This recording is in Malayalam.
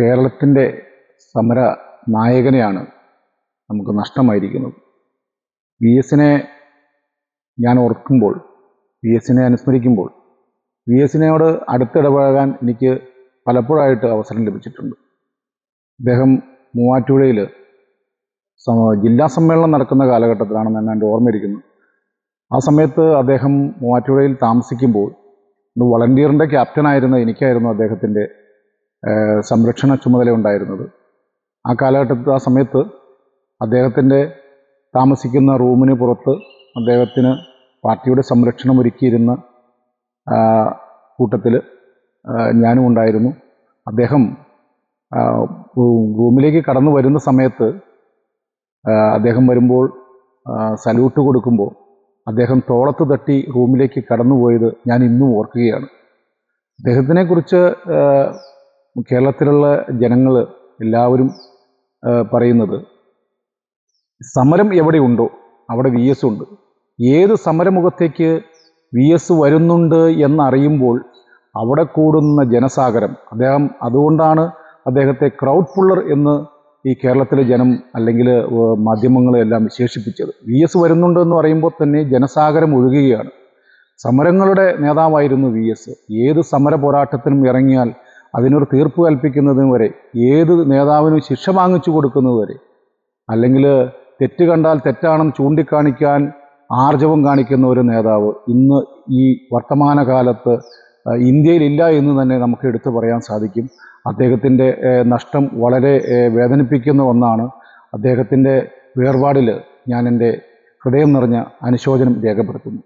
കേരളത്തിന്റെ സമര നായകനെയാണ് നമുക്ക് നഷ്ടമായിരിക്കുന്നത്. വി എസിനെ ഞാൻ ഓർക്കുമ്പോൾ വി എസിനെ അനുസ്മരിക്കുമ്പോൾ വി എസിനോട് അടുത്തിടപഴകാൻ എനിക്ക് പലപ്പോഴായിട്ട് അവസരം ലഭിച്ചിട്ടുണ്ട്. അദ്ദേഹം മൂവാറ്റുപുഴയിൽ ജില്ലാ സമ്മേളനം നടക്കുന്ന കാലഘട്ടത്തിലാണെന്ന് എന്നെ എന്റെ ഓർമ്മയിരിക്കുന്നു ആ സമയത്ത് അദ്ദേഹം മൂവാറ്റുപുഴയിൽ താമസിക്കുമ്പോൾ വളണ്ടിയറിന്റെ ക്യാപ്റ്റനായിരുന്ന എനിക്കായിരുന്നു അദ്ദേഹത്തിന്റെ സംരക്ഷണ ചുമതല ഉണ്ടായിരുന്നത്. ആ കാലഘട്ടത്തിൽ ആ സമയത്ത് അദ്ദേഹത്തിന്റെ താമസിക്കുന്ന റൂമിന് പുറത്ത് അദ്ദേഹത്തിന് പാർട്ടിയുടെ സംരക്ഷണം ഒരുക്കിയിരുന്ന കൂട്ടത്തിൽ ഞാനും ഉണ്ടായിരുന്നു. അദ്ദേഹം റൂമിലേക്ക് കടന്നു വരുന്ന സമയത്ത് അദ്ദേഹം വരുമ്പോൾ സല്യൂട്ട് കൊടുക്കുമ്പോൾ അദ്ദേഹം തോളത്ത് തട്ടി റൂമിലേക്ക് കടന്നുപോയത് ഞാൻ ഇന്നും ഓർക്കുകയാണ്. അദ്ദേഹത്തിനെ കുറിച്ച് കേരളത്തിലുള്ള ജനങ്ങൾ എല്ലാവരും പറയുന്നത് സമരം എവിടെയുണ്ടോ അവിടെ വി എസ് ഉണ്ട്. ഏത് സമരമുഖത്തേക്ക് വി എസ് വരുന്നുണ്ട് എന്നറിയുമ്പോൾ അവിടെ കൂടുന്ന ജനസാഗരം അദ്ദേഹം അതുകൊണ്ടാണ് അദ്ദേഹത്തെ ക്രൗഡ് പുള്ളർ എന്ന് ഈ കേരളത്തിലെ ജനം അല്ലെങ്കിൽ മാധ്യമങ്ങളെല്ലാം വിശേഷിപ്പിച്ചത്. വി എസ് വരുന്നുണ്ട് എന്ന് പറയുമ്പോൾ തന്നെ ജനസാഗരം ഒഴുകുകയാണ്. സമരങ്ങളുടെ നേതാവായിരുന്നു വി എസ്. ഏത് സമര പോരാട്ടത്തിനും ഇറങ്ങിയാൽ അതിനൊരു തീർപ്പ് കൽപ്പിക്കുന്നതിന് വരെ ഏത് നേതാവിനും ശിക്ഷ വാങ്ങിച്ചു കൊടുക്കുന്നത് വരെ അല്ലെങ്കിൽ തെറ്റ് കണ്ടാൽ തെറ്റാണെന്ന് ചൂണ്ടിക്കാണിക്കാൻ ആർജവം കാണിക്കുന്ന ഒരു നേതാവ് ഇന്ന് ഈ വർത്തമാനകാലത്ത് ഇന്ത്യയിലില്ല എന്ന് തന്നെ നമുക്ക് എടുത്തു പറയാൻ സാധിക്കും. അദ്ദേഹത്തിന്റെ നഷ്ടം വളരെ വേദനിപ്പിക്കുന്ന ഒന്നാണ്. അദ്ദേഹത്തിന്റെ വേർപാടിൽ ഞാൻ എന്റെ ഹൃദയം നിറഞ്ഞ അനുശോചനം രേഖപ്പെടുത്തുന്നു.